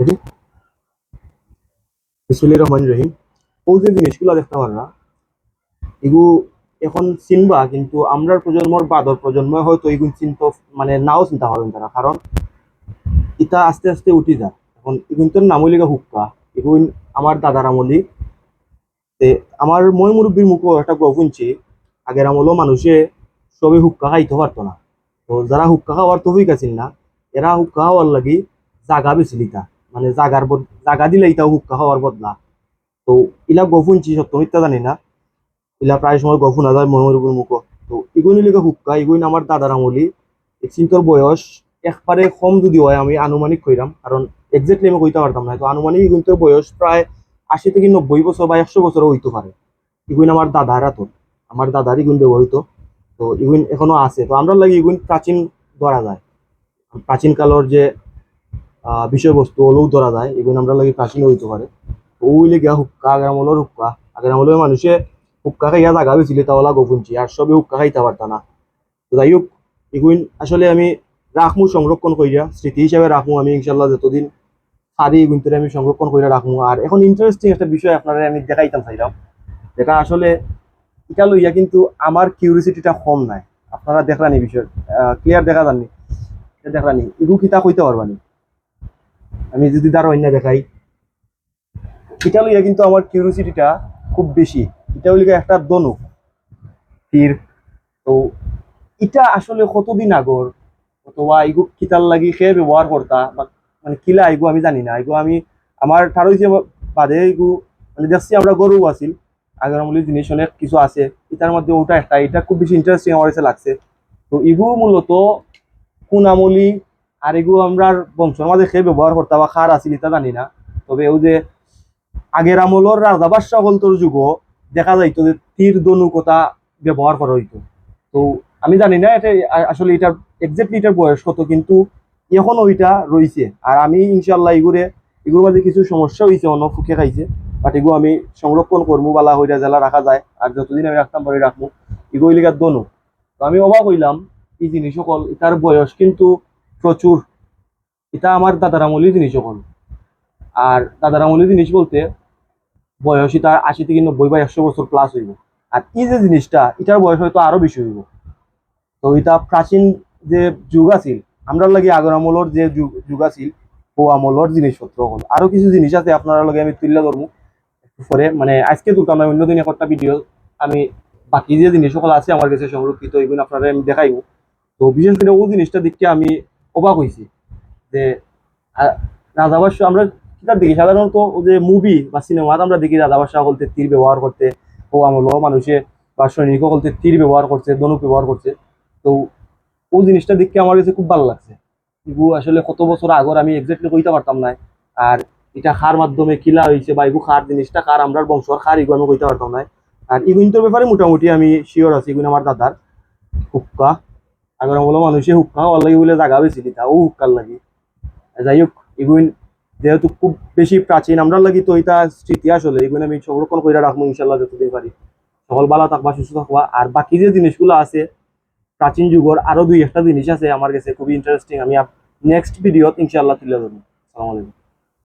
দেখি বিসমুল্লাহ রহমান রহিম ও যে জিনিসগুলো দেখতে পাররা এগু এখন চিনবা, কিন্তু প্রজন্মর বাদর প্রজন্ম হয়তো এগুলো মানে নাও চিন্তা তারা। কারণ ইটা আস্তে আস্তে উঠি যা এখন হইলে হুক্কা। আমার দাদার আমলি তে আমার মই মুরব্বীর মুখও একটা আগের আমলও মানুষে সবে হুক্কা খাইতে পারতো না। তো যারা হুক্কা খাওয়ার তো হইক আছিল না, এরা হুক্কা খাওয়ার লাগি জাগা বেশি লিতা মানে জাগার জাগা দিলে ইটাও হুক্কা খাওয়ার বদলা। তো ইলা গফুনছি সত্য মিথ্যা জানি না। ইলা প্রায় সময় গফুন যায় মনোরগুর মুখ। তো ইগুনি লিগে হুক্কা ইগুইন আমার দাদার আমলি। চিন্তর বয়স, একবারে কম যদি হয় আমি আনুমানিক কইরাম, কারণ এক্স্যাক্টলি আমি কইতে পারতাম না। তো আনুমানিক ইগুনতর বয়স প্রায় আশি থেকে নব্বই বছর বা একশো বছরও হইতে পারে। ইগুইন আমার দাদারা তো আমার দাদার ইগুন ব্যবহৃত। তো ইগুইন এখনও আছে। তো আমরা লাগি ইগুইন প্রাচীন ধরা যায়। প্রাচীন কালের যে বিষয়বস্তু ওলেও ধরা যায় এগুলো আমরা লাগি প্রাচীন হইতে পারে। তো ওইলে গিয়া হুক্কা আগের আমলের হুক্কা আগের আমলের মানুষে হুক্কা খাইয়া জাগা বেছিল তাওলা গোপুঞ্চি আর সবে হুক্কা খাইতে পারতা না। তো যাই হোক এগুইন আসলে আমি রাখমু, সংরক্ষণ কইরা, স্মৃতি হিসাবে রাখমু, আমি ইনশাল্লাহ যতদিন সারি এগুনতে আমি সংরক্ষণ করে রাখমু। আর এখন ইন্টারেস্টিং একটা বিষয় আপনারা আমি দেখাইতাম চাইলাম, যেটা আসলে এটা লইয়া কিন্তু আমার কিউরিসিটিটা কম নাই। আপনারা দেখলানি বিষয় ক্লিয়ার দেখা যাননি? দেখলানি এগু কিতা কইতে পারবানি আমি যদি তার অন্য দেখাই। এটা লইয়া কিন্তু আমার কিউরিসিটিটা খুব বেশি। এটা হইলে একটা দনুক তীর তো এটা আসলে কতদিন আগর? অথবা এগু কিতার লাগি সে ব্যবহার করতা? বা মানে কিলা এগু আমি জানি না। এগু আমি, আমার ঠার হইছে বাদে এগু মানে দেখছি আমরা গরু আছিল, আগের আমলের জিনিস অনেক কিছু আছে, এটার মধ্যে ওটা একটা, এটা খুব বেশি ইন্টারেস্টিং আমার কাছে লাগছে। তো এগু মূলত কোন আমলি আর এগু আমরা বংশের মাঝে খেয়ে ব্যবহার করতাম বা খার আছিল এটা জানি না। তবে ও যে আগের আমলের রাজা বাদশাহ যুগ দেখা যাইতো যে তীর দনুকতা ব্যবহার করা হইতো। তো আমি জানি না এটা আসলে এটার এক্স্যাক্টলি এটার বয়স কত, কিন্তু এখনও ওইটা রইছে। আর আমি ইনশাল্লাহ এগুলো এগুলোর মাঝে কিছু সমস্যা হয়েছে অন্য ফুকে খাইছে। বাট এগুলো আমি সংরক্ষণ করব, বালা হইরা জেলা রাখা যায়। আর যতদিন আমি রাখতাম পরে রাখব। এগুলো দনু। তো আমি অবাক হইলাম, এই জিনিস সকল, এটার বয়স কিন্তু প্রচুর। এটা আমার দাদার আমলের জিনিস সকল আর দাদার আমলের জিনিস বলতে বয়স তার আশি থেকে নব্বই বা একশো বছর প্লাস হইব। আর এই যে জিনিসটা, এটার বয়স হয়তো আরও বেশি হইব। তো এটা প্রাচীন যে যুগ আছিল, আমরা লাগে আগর আমলের যে যুগ আছিল, ও আমলের জিনিসপত্র হল আরও কিছু জিনিস আছে, আপনারা লগে আমি তুললে ধরবো পরে মানে আজকে তুলতাম না অন্য দিন একটা ভিডিও আমি বাকি যে জিনিস সকল আছে আমার কাছে সংরক্ষিত এগুলো আপনারা আমি দেখাইব। তো বিশেষ করে ও জিনিসটা দেখতে আমি অবাক হয়েছি যে আহ, রাজাবাস আমরা কিতাব দেখি। সাধারণত যে মুভি বা সিনেমাত আমরা দেখি রাজাবাসা বলতে তীর ব্যবহার করতে ও আমল মানুষে বা সৈনিক বলতে তীর ব্যবহার করছে ধনুক ব্যবহার করছে। তো ও জিনিসটা দেখতে আমার কাছে খুব ভালো লাগছে। এগু আসলে কত বছর আগর আমি এক্স্যাক্টলি কইতে পারতাম না আর এটা খার মাধ্যমে কিলা হয়েছে বা এগু খার জিনিসটা খার আমরার বংশর খার এগু আমি কইতে পারতাম না আর ইগুইনটোর ব্যাপারে মোটামুটি আমি শিওর আছি ইগুন আমার দাদার হুক্কা আগর বলো মানুষে হুক্কা হওয়ার লাগে বলে জাগা বেশি দিতা ও হুক্কার লাগি। যাই হোক এগুইন যেহেতু খুব বেশি প্রাচীন আমরা লাগি তো এটা স্মৃতি আসলে এগুলো আমি সংরক্ষণ করে রাখব ইনশাল্লাহ যতদিন পারি সকল ভালো থাকবা সুস্থ থাকবা আর বাকি যে জিনিসগুলো আছে প্রাচীন যুগের আরও দুই একটা জিনিস আছে আমার কাছে খুবই ইন্টারেস্টিং আমি নেক্সট ভিডিওত ইনশাল্লাহ তুলে ধরবো আসসালামু আলাইকুম।